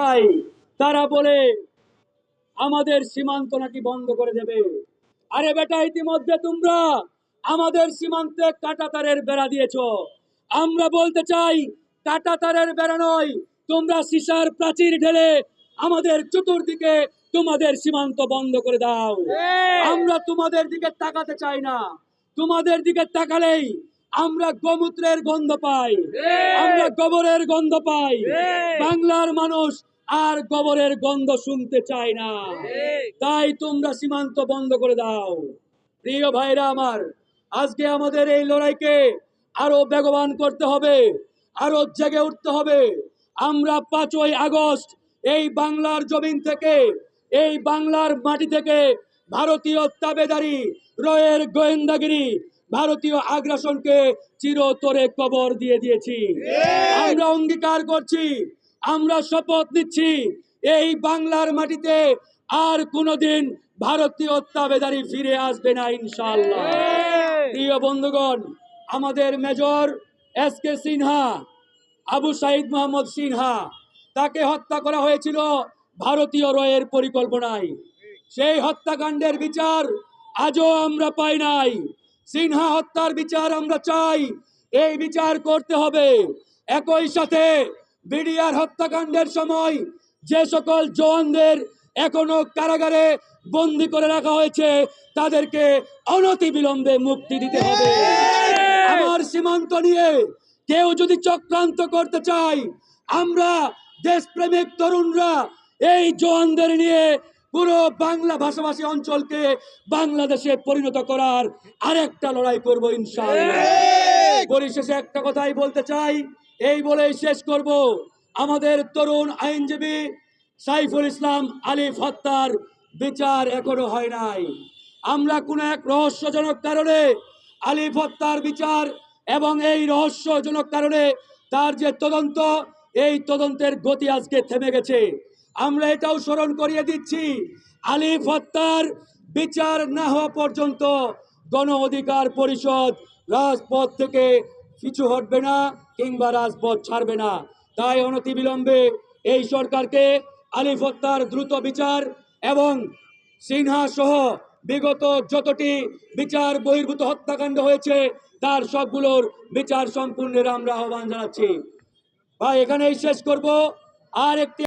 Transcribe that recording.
তাই তারা বলে আমাদের সীমান্ত নাকি বন্ধ করে দেবে? আরে বেটা ইতিমধ্যে তোমরা আমাদের সীমান্তে কাটাতারের বেড়া দিয়েছ। আমরা বলতে চাই কাটাতারের বেড়া নয় তোমরা সিসার প্রাচীর ঢেলে আমাদের চতুর্দিকে তোমাদের সীমান্ত বন্ধ করে দাও। আমরা তোমাদের দিকে তাকাতে চাই না। তোমাদের দিকে তাকালেই আমরা গোমূত্রের গন্ধ পাই। আমরা গোবরের গন্ধ পাই। বাংলার মানুষ আর গোবরের গন্ধ শুনতে চায় না। তাই তোমরা সীমান্ত বন্ধ করে দাও। প্রিয় ভাইরা আমার আজকে আমাদের এই লড়াইকে আরও বেগবান করতে হবে আরও জেগে উঠতে হবে। আমরা পাঁচই আগস্ট এই বাংলার জমিন থেকে এই বাংলার মাটি থেকে ভারতীয় তাবেদারি রয়ের গোয়েন্দাগিরি ভারতীয় আগ্রাসনকে চিরতরে কবর দিয়ে দিয়েছি। আমরা অঙ্গীকার করছি আমরা শপথ নিচ্ছি এই বাংলার মাটিতে আর কোনোদিন ভারতীয় তাবেদারি ফিরে আসবে না ইনশাআল্লাহ। প্রিয় বন্ধুগণ আমাদের major S K Sinha Abu Saeed Mohammad Sinha তাকে হত্যা করা হয়েছিল ভারতীয় রয়ের পরিকল্পনায়। সেই হত্যাকাণ্ডের বিচার আজও আমরা পাই নাই। সিনহা হত্যার বিচার আমরা চাই। এই বিচার করতে হবে। একই সাথে বিডিআর হত্যাকাণ্ডের সময় যে সকল জওয়ানদের এখনও কারাগারে বন্দি করে রাখা হয়েছে তাদেরকে অনতি বিলম্বে মুক্তি দিতে হবে। আমার সীমান্ত নিয়ে কেউ যদি চক্রান্ত করতে চায় আমরা দেশপ্রেমিক তরুণরা এই জওয়ানদের নিয়ে পুরো বাংলা ভাষাভাষী অঞ্চলকে বাংলাদেশে পরিণত করার আরেকটা লড়াই করব ইনশাআল্লাহ। পরিশেষে একটা কথাই বলতে চাই এই বলেই শেষ করব। আমাদের তরুণ আইনজীবী সাইফুল ইসলাম আলিফ হত্যার বিচার এখনও হয় নাই। আমরা কোনো এক রহস্যজনক কারণে আলিফ হত্যার বিচার এবং এই রহস্যজনক কারণে তার যে তদন্ত এই তদন্তের গতি আজকে থেমে গেছে। আমরা এটাও স্মরণ করিয়ে দিচ্ছি, আলিফ হত্যার বিচার না হওয়া পর্যন্ত গণ অধিকার পরিষদ রাজপথ থেকে পিছু হটবে না কিংবা রাজপথ ছাড়বে না। তাই অনতিবিলম্বে এই সরকারকে আলিফ হত্যার দ্রুত বিচার এবং সিনহা সহ বিগত যতটি বিচার বহির্ভূত হত্যাকাণ্ড হয়েছে, তার সবগুলোর বিচার সম্পূর্ণের আমরা আহ্বান জানাচ্ছি। ভাই, এখানেই শেষ করব। আর একটি